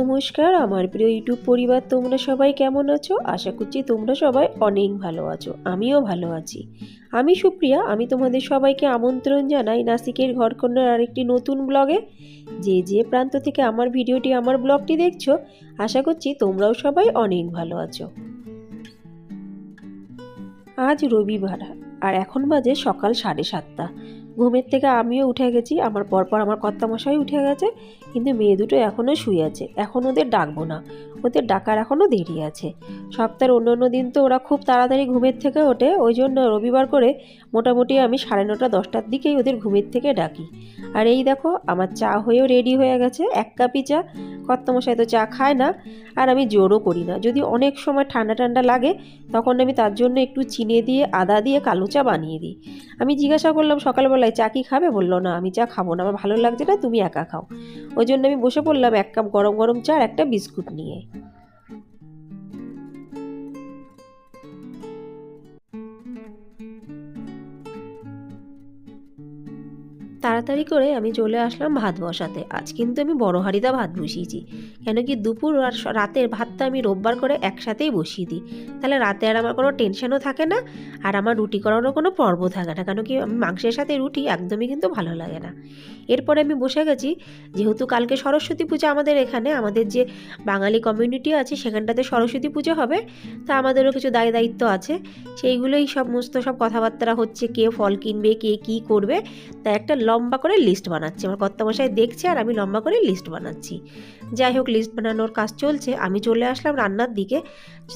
নমস্কার, আমার প্রিয় ইউটিউব পরিবার, তোমরা সবাই কেমন আছো? আশা করছি তোমরা সবাই অনেক ভালো আছো, আমিও ভালো আছি। আমি সুপ্রিয়া, আমি তোমাদের সবাইকে আমন্ত্রণ জানাই নাসিকের ঘরকন্যার আরেকটি নতুন ব্লগে। যে যে প্রান্ত থেকে আমার ভিডিওটি, আমার ব্লগটি দেখছ, আশা করছি তোমরাও সবাই অনেক ভালো আছো। আজ রবিবার, আর এখন বাজে সকাল সাড়ে সাতটা। ঘুমের থেকে আমিও উঠে গেছি, আমার পরপর আমার কর্তামশাই উঠে গেছে। কিন্তু মেয়ে দুটো এখনও শুয়ে আছে, এখন ওদের ডাকবো না। ওদের ডাকার এখনও দেরি আছে। সপ্তাহের অন্য অন্য দিন তো ওরা খুব তাড়াতাড়ি ঘুমের থেকে ওঠে, ওই জন্য রবিবার করে মোটামুটি আমি সাড়ে নটা, দশটার দিকেই ওদের ঘুমের থেকে ডাকি। আর এই দেখো, আমার চা হয়েও রেডি হয়ে গেছে, এক কাপি চা। কর্তামশাই তো চা খায় না, আর আমি জোরও করি না। যদি অনেক সময় ঠান্ডা ঠান্ডা লাগে, তখন আমি তার জন্য একটু চিনে দিয়ে, আদা দিয়ে কালো চা বানিয়ে দিই। আমি জিজ্ঞাসা করলাম সকালবেলায় চা কি খাবে? বলল, না, আমি চা খাব না, আমার ভালো লাগছে না, তুমি একা খাও। ওই জন্য আমি বসে পড়লাম এক কাপ গরম গরম চা আর একটা বিস্কুট নিয়ে। তাড়াতাড়ি করে আমি চলে আসলাম ভাত বসাতে। আজ কিন্তু আমি বড় হাঁড়িতে ভাত বসিয়েছি। কেন কি দুপুর আর রাতের ভাতটা আমি রোববার করে একসাথেই বসিয়ে দিই। তাহলে রাতে আর আমার কোনো টেনশনও থাকে না, আর আমার রুটি করারও কোনো পর্ব থাকে না। কেন কি আমি মাংসের সাথে রুটি একদমই কিন্তু ভালো লাগে না। এরপরে আমি বসে গেছি। যেহেতু কালকে সরস্বতী পূজা আমাদের এখানে, আমাদের যে বাঙালি কমিউনিটি আছে সেখানটাতে সরস্বতী পুজো হবে, তা আমাদেরও কিছু দায় দায়িত্ব আছে। সেইগুলোই সমস্ত সব কথাবার্তা হচ্ছে, কে ফল কিনবে, কে কী করবে। তা একটা লম্বা করে লিস্ট বানাচ্ছি। আমার কর্তামশাই দেখছে আর আমি লম্বা করে লিস্ট বানাচ্ছি। যাই হোক লিস্ট বানানোর কাজ চলছে। আমি চলে আসলাম রান্নার দিকে।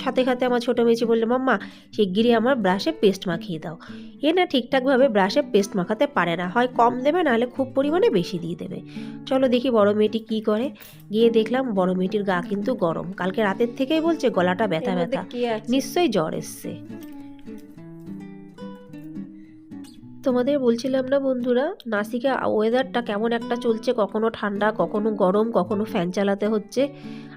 সাথে সাথে আমার ছোটো মেয়েছি বললে মাম্মা শিগগিরই আমার ব্রাশে পেস্ট মাখিয়ে দাও। এ না ঠিকঠাকভাবে ব্রাশে পেস্ট মাখাতে পারে না। হয় কম দেবে নাহলে খুব পরিমাণে বেশি দিয়ে দেবে। চলো দেখি বড় মেয়েটি কী করে। গিয়ে দেখলাম বড় মেয়েটির গা কিন্তু গরম। কালকে রাতের থেকেই বলছে গলাটা ব্যথা ব্যথা। নিশ্চয়ই জ্বর এসছে। তোমাদের বলছিলাম না বন্ধুরা? নাসিকা ওয়েদারটা কেমন একটা চলছে? কখনো ঠান্ডা, কখনো গরম, কখনো ফ্যান চালাতে হচ্ছে।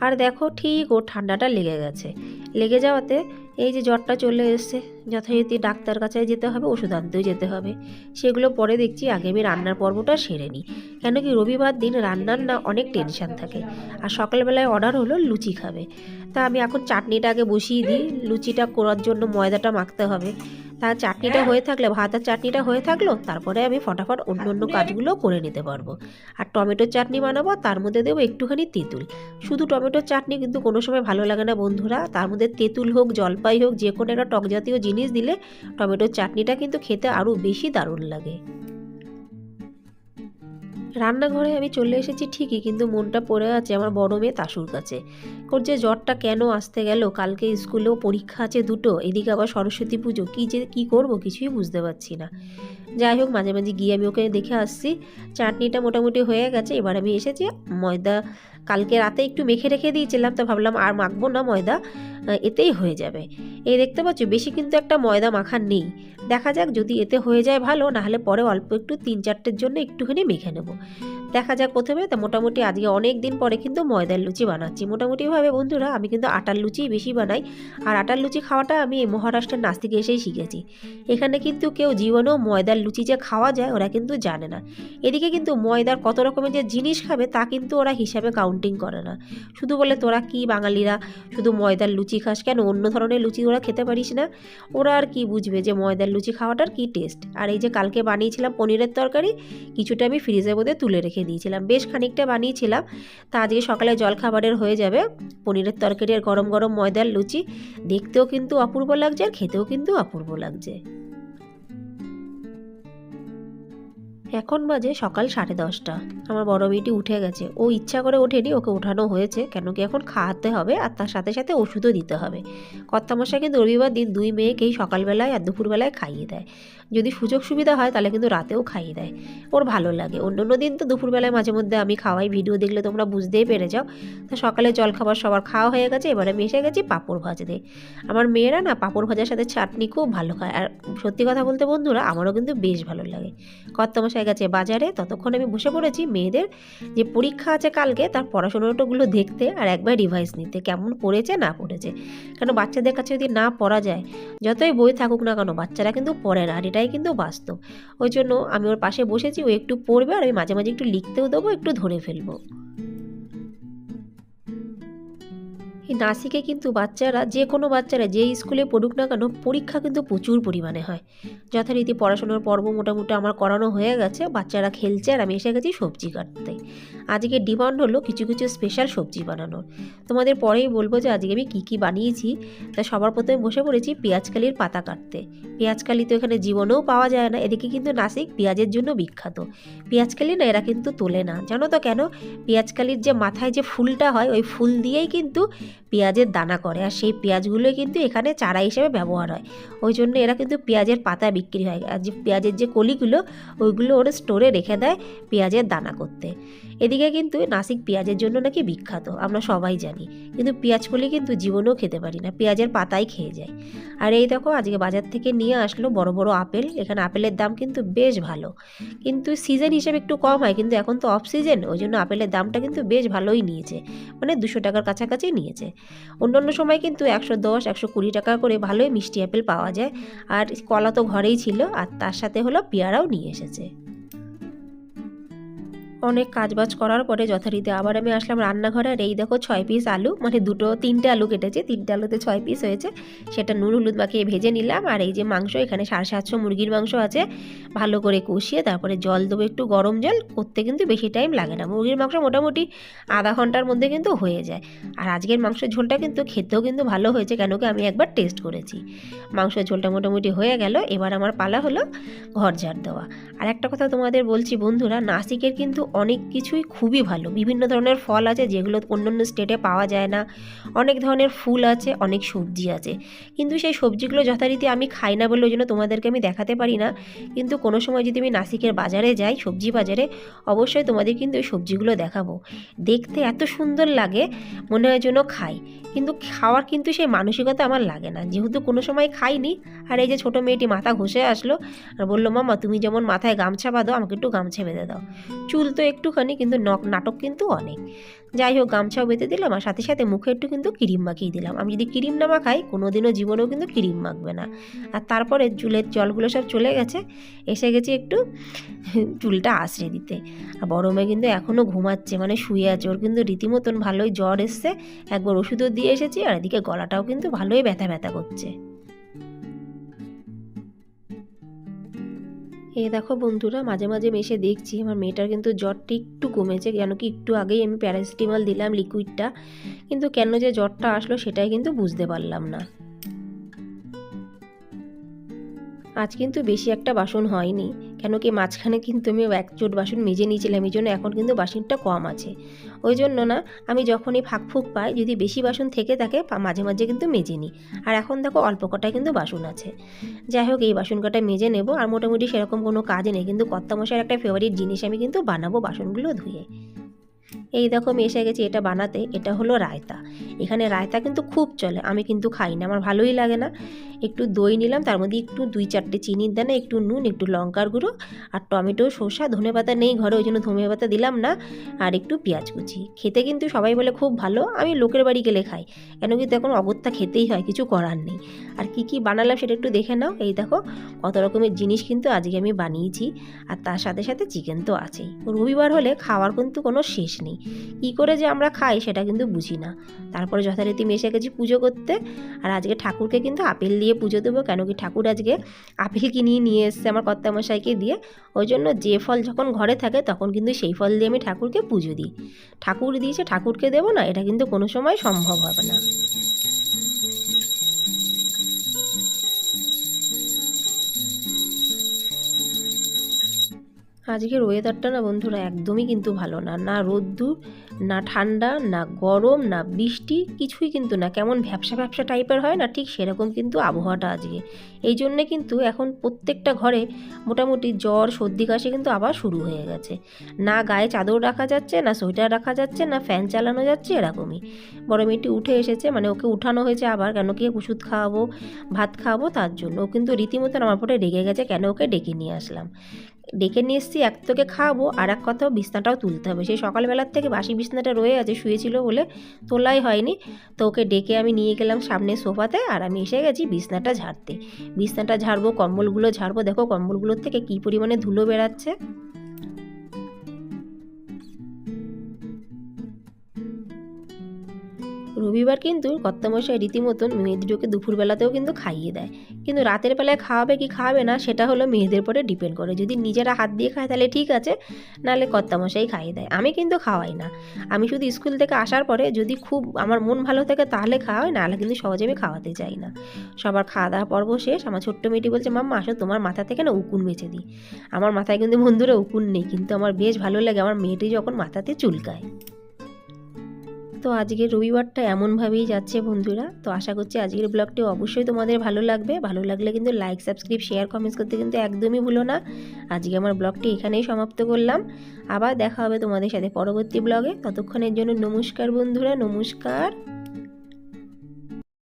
আর দেখো, ঠিক ও ঠান্ডাটা লেগে গেছে। লেগে যাওয়াতে এই যে জ্বরটা চলে এসছে, যথারীতি ডাক্তার কাছে যেতে হবে, ওষুধ আনতেও যেতে হবে। সেগুলো পরে দেখছি, আগে আমি রান্নার পর্বটা সেরে নিই। কেন কি রবিবার দিন রান্নার না অনেক টেনশন থাকে। আর সকালবেলায় অর্ডার হলো, লুচি খাবে। তা আমি এখন চাটনিটা আগে বসিয়ে দিই, লুচিটা করার জন্য ময়দাটা মাখতে হবে। তা চাটনিটা হয়ে থাকলে ভাতের চাটনিটা হয়ে থাকল তারপরে আমি ফটাফট অন্য অন্য কাজগুলো করে নিতে পারব। আর টমেটোর চাটনি বানাবো তার মধ্যে দেবো একটুখানি তেঁতুল। শুধু টমেটোর চাটনি কিন্তু কোনো সময় ভালো লাগে না বন্ধুরা। তার মধ্যে তেঁতুল হোক জলপাই হোক যে কোনো একটা টক জাতীয় জিনিস দিলে টমেটোর চাটনিটা কিন্তু খেতে আরও বেশি দারুণ লাগে। রান্নাঘরে আমি চলে এসেছি ঠিকই, কিন্তু মনটা পড়ে আছে আমার বড় মেয়ে তাসুর কাছে। ওর যে জ্বরটা কেন আসতে গেল, কালকে স্কুলেও পরীক্ষা আছে দুটো, এদিকে আবার সরস্বতী পুজো, কী যে, কী করব কিছুই বুঝতে পারছি না। যাই হোক, মাঝে মাঝে গিয়ে আমি ওকে দেখে আসছি, চাটনিটা মোটামুটি হয়ে গেছে, এবার আমি এসেছি ময়দা কালকে রাতে একটু মেখে রেখে দিয়েছিলাম, তো ভাবলাম আর মাখবো না ময়দা এতেই হয়ে যাবে। এই দেখতে পাচ্ছ, বেশি কিন্তু একটা ময়দা মাখার নেই। দেখা যাক যদি এতে হয়ে যায় ভালো নাহলে পরে অল্প একটু তিন চারটের জন্য একটুখানি মেখে নেব। দেখা যাক প্রথমে, তা মোটামুটি আজকে অনেক দিন পরে কিন্তু ময়দার লুচি বানাচ্ছি। মোটামুটিভাবে বন্ধুরা, আমি কিন্তু আটার লুচিই বেশি বানাই, আর আটার লুচি খাওয়াটা আমি মহারাষ্ট্রের নাচ থেকে এসেই শিখেছি। এখানে কিন্তু কেউ জীবনেও ময়দার লুচি যে খাওয়া যায়, ওরা কিন্তু জানে না। এদিকে কিন্তু ময়দার কত রকমের যে জিনিস খাবে, তা কিন্তু ওরা হিসাবে কাউন্টিং করে না। শুধু বলে তোরা কি বাঙালিরা শুধু ময়দার লুচি খাস কেন? অন্য ধরনের লুচি ওরা খেতে পারিস না। ওরা আর কি বুঝবে যে ময়দার লুচি খাওয়াটার কি টেস্ট আর এই যে কালকে বানিয়েছিলাম পনিরের তরকারি, কিছুটা আমি ফ্রিজের মধ্যে তুলে রেখে দিয়েছিলাম। বেশ খানিকটা বানিয়েছিলাম। তা আজকে সকালে জলখাবারের হয়ে যাবে। পনিরের তরকারি আর গরম গরম ময়দার লুচি। দেখতেও কিন্তু অপূর্ব লাগছে আর খেতেও কিন্তু অপূর্ব লাগছে। এখন বাজে সকাল সাড়ে দশটা। আমার বড় মেয়েটি উঠে গেছে। ও ইচ্ছা করে ওঠেনি, ওকে ওঠানো হয়েছে। কেন কি এখন খাওয়াতে হবে আর তার সাথে সাথে ওষুধও দিতে হবে। কর্তামশাই কিন্তু রবিবার দিন দুই মেয়েকেই সকালবেলায় আর দুপুরবেলায় খাইয়ে দেয়। যদি সুযোগ সুবিধা হয় তাহলে কিন্তু রাতেও খাইয়ে দেয়। ওর ভালো লাগে। অন্য অন্য দিন তো দুপুরবেলায় মাঝে মধ্যে আমি খাওয়াই, ভিডিও দেখলে তোমরা বুঝতেই পেরে যাও। তো সকালে জলখাবার সবার খাওয়া হয়ে গেছে, এবারে আমি এসে গেছি পাঁপড় ভাজতে। আমার মেয়েরা না পাঁপড় ভাজার সাথে চাটনি খুব ভালো খায়। আর সত্যি কথা বলতে বন্ধুরা, আমারও কিন্তু বেশ ভালো লাগে। কর্তামশাই গেছে বাজারে, ততক্ষণ আমি বসে পড়েছি মেয়েদের। যে পরীক্ষা আছে কালকে, তার পড়াশোনাটাগুলো দেখতে আর একবার রিভাইস নিতে, কেমন পড়েছে না পড়েছে। কেন বাচ্চাদের কাছে যদি না পড়া যায়, যতই বই থাকুক না কেন, বাচ্চারা কিন্তু পড়ে না, আর এটাই কিন্তু বাস্তব। ওই জন্য আমি ওর পাশে বসেছি, ও একটু পড়বে আর আমি মাঝে মাঝে একটু লিখতেও দেবো, একটু ধরে ফেলব। এই নাসিকে কিন্তু বাচ্চারা, যে কোনো বাচ্চারা যে স্কুলে পড়ুক না কেন, পরীক্ষা কিন্তু প্রচুর পরিমাণে হয়। যথারীতি পড়াশোনার পর্ব মোটামুটি আমার করানো হয়ে গেছে, বাচ্চারা খেলছে আর আমি এসে গেছি সবজি কাটতে। আজকে ডিমান্ড হলো কিছু কিছু স্পেশাল সবজি বানানোর। তোমাদের পরেই বলব যে আজকে আমি কী কী বানিয়েছি। তা সবার প্রথমে বসে পড়েছি পেঁয়াজকালির পাতা কাটতে। পেঁয়াজকালি তো এখানে জীবনেও পাওয়া যায় না, এদিকে কিন্তু নাসিক পেঁয়াজের জন্য বিখ্যাত। পেঁয়াজকালি না এরা কিন্তু তোলে না। জানো তো কেন? পেঁয়াজকালির যে মাথায় যে ফুলটা হয়, ওই ফুল দিয়েই কিন্তু পেঁয়াজের দানা করে। আর সেই পেঁয়াজগুলোই কিন্তু এখানে চারা হিসেবে ব্যবহার হয়। ওই জন্য এরা কিন্তু পেঁয়াজের পাতা বিক্রি হয়। আর যে পেঁয়াজের যে কলিগুলো, ওইগুলো ওরা স্টোরে রেখে দেয় পেঁয়াজের দানা করতে। এদিকে কিন্তু নাসিক পেঁয়াজের জন্য নাকি বিখ্যাত, আমরা সবাই জানি। কিন্তু পেঁয়াজ কলি কিন্তু জীবনেও খেতে পারি না, পেঁয়াজের পাতাই খেয়ে যায়। আর এই দেখো, আজকে বাজার থেকে নিয়ে আসলো বড় বড় আপেল, এখানে আপেলের দাম কিন্তু বেশ ভালো। কিন্তু সিজন হিসেবে একটু কম হয়, কিন্তু এখন তো অফ সিজন ওই জন্য আপেলের দামটা কিন্তু বেশ ভালোই নিয়েছে। মানে দুশো টাকার কাছাকাছি নিয়েছে। অন্যান্য সময় কিন্তু একশো দশ, একশো কুড়ি টাকা করে ভালোই মিষ্টি আপেল পাওয়া যায়। আর কলা তো ঘরেই ছিল, আর তার সাথে হলো পেয়ারাও নিয়ে এসেছে। অনেক কাজবাজ করার পরে যথারীতি আবার আমি আসলাম রান্নাঘরে। আর এই দেখো ছয় পিস আলু মানে দুটো, তিনটে আলু কেটেছে। তিনটে আলুতে ছয় পিস হয়েছে। সেটা নুন, হলুদ মাখিয়ে ভেজে নিলাম। আর এই যে মাংস, এখানে সাড়ে সাতশো মুরগির মাংস আছে। ভালো করে কষিয়ে তারপরে জল দেবো একটু গরম জল। করতে কিন্তু বেশি টাইম লাগে না। মুরগির মাংস মোটামুটি আধা ঘণ্টার মধ্যে কিন্তু হয়ে যায়। আর আজকের মাংসের ঝোলটা কিন্তু খেতেও কিন্তু ভালো হয়েছে, কেন কি আমি একবার টেস্ট করেছি। মাংসের ঝোলটা মোটামুটি হয়ে গেল। এবার আমার পালা হলো ঘর ঝাড় দেওয়া। আর একটা কথা তোমাদের বলছি বন্ধুরা, নাসিকের কিন্তু অনেক কিছুই খুবই ভালো। বিভিন্ন ধরনের ফল আছে যেগুলো অন্য অন্য স্টেটে পাওয়া যায় না। অনেক ধরনের ফুল আছে, অনেক সবজি আছে। কিন্তু সেই সবজিগুলো যথারীতি আমি খাই না বলে ওই জন্য তোমাদেরকে আমি দেখাতে পারি না। কিন্তু কোনো সময় যদি আমি নাসিকের বাজারে যাই, সবজি বাজারে, অবশ্যই তোমাদের কিন্তু ওই সবজিগুলো দেখাবো। দেখতে এত সুন্দর লাগে, মনে হয় যেন খাই। কিন্তু খাওয়ার কিন্তু সেই মানসিকতা আমার লাগে না। যেহেতু কোনো সময় খাইনি আর এই যে ছোটো মেয়েটি মাথা ঘষে আসলো আর বলল, মামা, তুমি যেমন মাথায় গামছা বাঁধো, আমাকে একটু গামছা বেঁধে দাও। চুল তো একটুখানি, কিন্তু নাটক কিন্তু অনেক। যাই হোক, গামছাও বেঁধে দিলাম আর সাথে সাথে মুখে একটু কিন্তু ক্রিম মাখিয়ে দিলাম। আমি যদি ক্রিম না মাখাই কোনো দিনও জীবনেও কিন্তু ক্রিম মাখবে না। আর তারপরে চুলের জলগুলো সব চলে গেছে, এসে গেছি একটু চুলটা আশ্রে দিতে। আর বড় মেয়ে কিন্তু এখনও ঘুমাচ্ছে মানে শুয়ে আছে। ওর কিন্তু রীতিমতন ভালোই জ্বর এসছে। একবার ওষুধও দিয়ে এসেছি আর এদিকে গলাটাও কিন্তু ভালোই ব্যথা ব্যথা করছে। এই দেখো বন্ধুরা, মাঝে মাঝে মেশে দেখছি, আমার মেয়েটার কিন্তু জ্বরটি একটু কমেছে, কেন কি একটু আগেই আমি প্যারাসিটামল দিলাম লিকুইডটা কিন্তু কেন যে জ্বরটা আসলো সেটাই কিন্তু বুঝতে পারলাম না। আজ কিন্তু বেশি একটা বাসন হয়নি। কেন কি মাঝখানে কিন্তু আমি এক চোট বাসন মেজে নিয়েছিলাম, এই জন্য এখন কিন্তু বাসনটা কম আছে। ওই জন্য না, আমি যখনই ফাঁক ফুঁক পাই, যদি বেশি বাসন থেকে থাকে মাঝে মাঝে কিন্তু মেজে নিই। আর এখন দেখো অল্প কটায় কিন্তু বাসন আছে। যাই হোক, এই বাসন কটা মেজে নেব, আর মোটামুটি সেরকম কোনো কাজ নেই। কিন্তু কর্তামশার একটা ফেভারিট জিনিস আমি কিন্তু বানাবো বাসনগুলো ধুয়ে। এই দেখো আমি এসে গেছি এটা বানাতে, এটা হলো রায়তা। এখানে রায়তা কিন্তু খুব চলে, আমি কিন্তু খাই না, আমার ভালোই লাগে না। একটু দই নিলাম, তার মধ্যে একটু দুই চারটে চিনির দানা একটু নুন, একটু লঙ্কার গুঁড়ো, আর টমেটো শসা ধনে পাতা নেই ঘরে, ওই জন্য ধনে পাতা দিলাম না, আর একটু পেঁয়াজ কুচি। খেতে কিন্তু সবাই বলে খুব ভালো, আমি লোকের বাড়ি গেলে খাই, কেন কিন্তু এখন অগত্যা খেতেই হয়, কিছু করার নেই। আর কি কি বানালাম সেটা একটু দেখে নাও, এই দেখো, কত রকমের জিনিস কিন্তু আজকে আমি বানিয়েছি, আর তার সাথে সাথে চিকেন তো আছেই। রবিবার হলে খাওয়ার কিন্তু কোনো শেষ নেই। কী করে যে আমরা খাই সেটা কিন্তু বুঝি না। তারপরে যথারীতি মেশে গেছি পুজো করতে। আর আজকে ঠাকুরকে কিন্তু আপেল দিয়ে পুজো দেবো কেন কি ঠাকুর আজকে আপেল কিনিয়ে নিয়ে এসছে আমার কর্তামশাইকে দিয়ে। ওই জন্য যে ফল যখন ঘরে থাকে তখন কিন্তু সেই ফল দিয়ে আমি ঠাকুরকে পুজো দিই। ঠাকুর দিয়েছে, ঠাকুরকে দেবো না, এটা কিন্তু কোনো সময় সম্ভব হবে না। আজকের ওয়েদারটা না বন্ধুরা একদমই কিন্তু ভালো না। না রোদ্দুর, না ঠান্ডা, না গরম, না বৃষ্টি, কিছুই কিন্তু না। কেমন ভ্যাবসা ভ্যাবসা টাইপের হয় না, ঠিক সেরকম কিন্তু আবহাওয়াটা আজকে। এই জন্যে কিন্তু এখন প্রত্যেকটা ঘরে মোটামুটি জ্বর, সর্দি, কাশি কিন্তু আবার শুরু হয়ে গেছে। না গায়ে চাদর রাখা যাচ্ছে, না সোয়েটার রাখা যাচ্ছে, না ফ্যান চালানো যাচ্ছে, এরকমই। বড় মেয়েটি উঠে এসেছে মানে ওকে উঠানো হয়েছে আবার কেন কি ওষুধ খাওয়াবো, ভাত খাওয়াবো তার জন্য। ও কিন্তু রীতিমতন আমার পরে রেগে গেছে, কেন ওকে ডেকে নিয়ে আসলাম। ডেকে নিয়ে এসেছি, এক তোকে খাওয়াবো, আর এক কথাও বিছনাটাও তুলতে হবে। সেই সকালবেলার থেকে বাসি বিছনাটা রয়ে আছে, শুয়েছিল বলে তোলাই হয়নি। তো ওকে ডেকে আমি নিয়ে গেলাম সামনে সোফাতে, আর আমি এসে গেছি বিছনাটা ঝাড়তে। বিছনাটা ঝাড়বো, কম্বলগুলো ঝাড়বো। দেখো কম্বলগুলোর থেকে কী পরিমাণে ধুলো বেরাচ্ছে রবিবার কিন্তু কর্তামশাই রীতিমতন মেয়েদেরকে দুপুরবেলাতেও কিন্তু খাইয়ে দেয়। কিন্তু রাতের বেলায় খাওয়াবে কি খাওয়াবে না, সেটা হলো মেয়েদের পরে ডিপেন্ড করে। যদি নিজেরা হাত দিয়ে খায় তাহলে ঠিক আছে, নাহলে কর্তামশাই খাইয়ে দেয়। আমি কিন্তু খাওয়াই না। আমি শুধু স্কুল থেকে আসার পরে যদি খুব আমার মন ভালো থাকে তাহলে খাওয়াই, নাহলে কিন্তু সহজে আমি খাওয়াতে চাই না। সবার খাওয়া দাওয়া পর্ব শেষ, আমার ছোট্ট মেয়েটি বলছে, মাম্মা, আসো, তোমার মাথা থেকে না উকুন বেছে দিই। আমার মাথায় কিন্তু বন্ধুরা উকুন নেই, কিন্তু আমার বেশ ভালো লাগে। আমার মেয়েটি যখন মাথাতে চুলকায়। তো আজকের রবিবারটা এমনভাবেই যাচ্ছে বন্ধুরা। তো আশা করছি আজকের ব্লগটি অবশ্যই তোমাদের ভালো লাগবে। ভালো লাগলে কিন্তু লাইক সাবস্ক্রাইব শেয়ার কমেন্টস করতে কিন্তু একদমই ভুলো না। আজকে আমার ব্লগটি এখানেই সমাপ্ত করলাম। আবার দেখা হবে তোমাদের সাথে পরবর্তী ব্লগে ততক্ষণের জন্য নমস্কার বন্ধুরা, নমস্কার।